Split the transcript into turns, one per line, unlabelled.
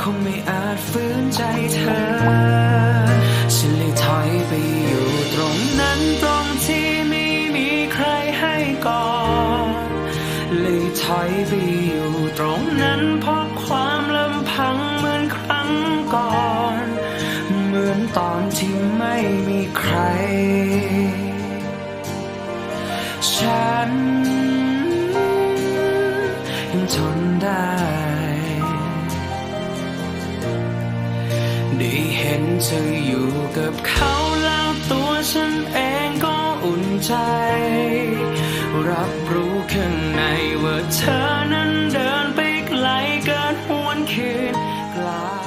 คงไม่อาจฝืนใจเธอ ฉันเลยถอยไปอยู่ตรงนั้นตรงที่ไม่มีใครให้ก่อนเลยถอยไปอยู่ตรงนั้นเพราะความลำพังเหมือนครั้งก่อน เหมือนตอนที่ไม่มีใคร ฉันยังทนได้ ได้เห็นเธออยู่กับเขาแล้วตัวฉันเองก็อุ่นใจ รับรู้ข้างในว่าเธอนั้นเดินไปไกลเกินหวนคืนกลา